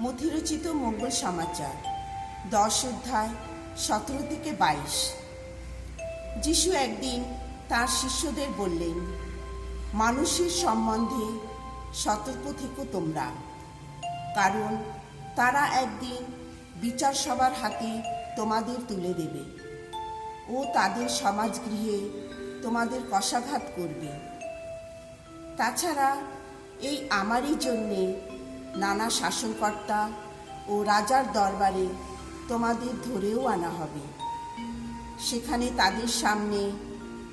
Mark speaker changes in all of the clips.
Speaker 1: মথিরচিত মঙ্গল সমাচার। দশ অধ্যায়, সতেরো থেকে বাইশ। যিশু একদিন তার শিষ্যদের বললেন, মানুষের সম্বন্ধে সতর্ক থেকো তোমরা। কারণ তারা একদিন বিচার সবার হাতে তোমাদের তুলে দেবে ও তাদের সমাজ গৃহে তোমাদের কষাঘাত করবে। তাছাড়া এই আমারই জন্যে নানা শাসনকর্তা ও রাজার দরবারে তোমাদের ধরেও আনা হবে। সেখানে তাদের সামনে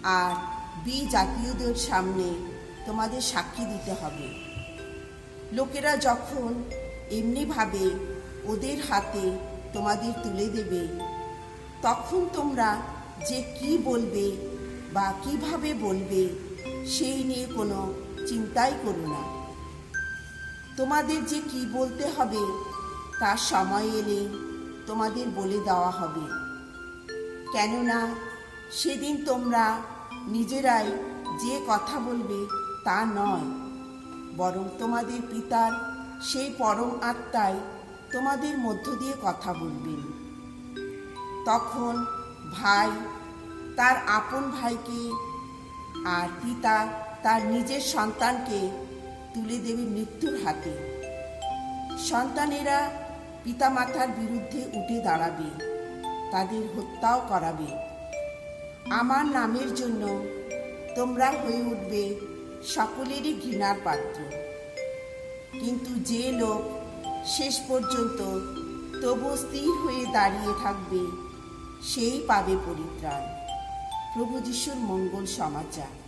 Speaker 1: আর বি জাতীয়দের সামনে তোমাদের সাক্ষী দিতে হবে। লোকেরা যখন এমনিভাবে ওদের হাতে তোমাদের তুলে দেবে, তখন তোমরা যে কি বলবে বা কীভাবে বলবে, সেই নিয়ে কোনো চিন্তাই করো না। তোমাদের যে কি বলতে হবে তার সময় এলে তোমাদের বলে দেওয়া হবে। কেননা, সেদিন তোমরা নিজেরাই যে কথা বলবে তা নয়, বরং তোমাদের পিতার সেই পরম আত্মায় তোমাদের মধ্য দিয়ে কথা বলবেন। তখন ভাই তার আপন ভাইকে আর পিতা তার নিজের সন্তানকে তুলে দেবে মৃত্যুর হাতে। সন্তানেরা পিতামাতার বিরুদ্ধে উঠে দাঁড়াবে, তাদের হত্যাও করাবে। আমার নামের জন্য তোমরা হয়ে উঠবে সকলেরই ঘৃণার পাত্র। কিন্তু যে লোক শেষ পর্যন্ত তবু স্থির হয়ে দাঁড়িয়ে থাকবে, সেই পাবে পরিত্রাণ। প্রভু যিশুর মঙ্গল সমাচার।